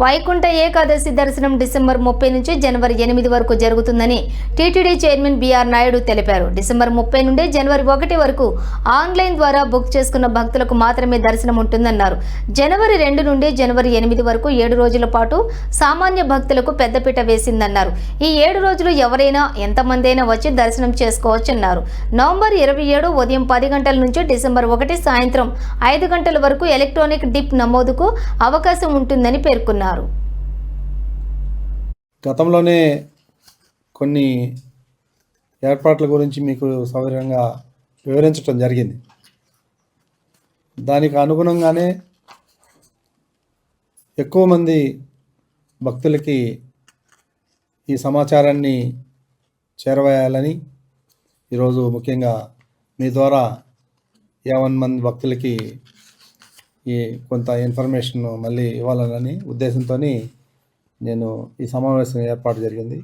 వైకుంఠ ఏకాదశి దర్శనం డిసెంబర్ ముప్పై నుంచి జనవరి ఎనిమిది వరకు జరుగుతుందని టీటీడీ చైర్మన్ బీఆర్ నాయుడు తెలిపారు. డిసెంబర్ ముప్పై నుండి జనవరి ఒకటి వరకు ఆన్లైన్ ద్వారా బుక్ చేసుకున్న భక్తులకు మాత్రమే దర్శనం ఉంటుందన్నారు. జనవరి రెండు నుండి జనవరి ఎనిమిది వరకు ఏడు రోజుల పాటు సామాన్య భక్తులకు పెద్దపీట వేసిందన్నారు. ఈ ఏడు రోజులు ఎవరైనా ఎంతమందైనా వచ్చి దర్శనం చేసుకోవచ్చన్నారు. నవంబర్ ఇరవై ఏడు ఉదయం పది గంటల నుంచి డిసెంబర్ ఒకటి సాయంత్రం ఐదు గంటల వరకు ఎలక్ట్రానిక్ డిప్ నమోదుకు అవకాశం ఉంటుందని పేర్కొన్నారు. గతంలోనే కొన్ని ఏర్పాట్ల గురించి మీకు సౌకర్యంగా వివరించడం జరిగింది. దానికి అనుగుణంగానే ఎక్కువ మంది భక్తులకి ఈ సమాచారాన్ని చేరవేయాలని ఈరోజు ముఖ్యంగా మీ ద్వారా యావన్ మంది భక్తులకి ఈ కొంత ఇన్ఫర్మేషన్ మళ్ళీ ఇవ్వాలని ఉద్దేశంతో నేను ఈ సమావేశం ఏర్పాటు జరిగింది.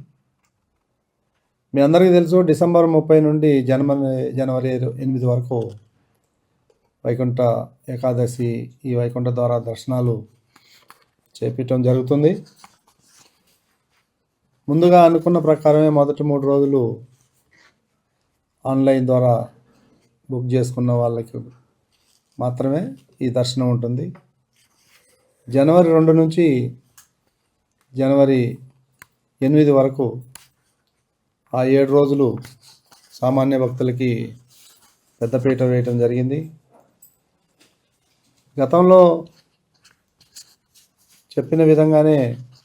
మీ అందరికీ తెలుసు డిసెంబర్ ముప్పై నుండి జనవరి జనవరి ఎనిమిది వరకు వైకుంఠ ఏకాదశి ఈ వైకుంఠ ద్వారా దర్శనాలు చేపించడం జరుగుతుంది. ముందుగా అనుకున్న ప్రకారమే మొదటి మూడు రోజులు ఆన్లైన్ ద్వారా బుక్ చేసుకున్న వాళ్ళకి మాత్రమే ఈ దర్శనం ఉంటుంది. జనవరి రెండు నుంచి జనవరి ఎనిమిది వరకు ఆ ఏడు రోజులు సామాన్య భక్తులకి పెద్దపీట వేయటం జరిగింది. గతంలో చెప్పిన విధంగానే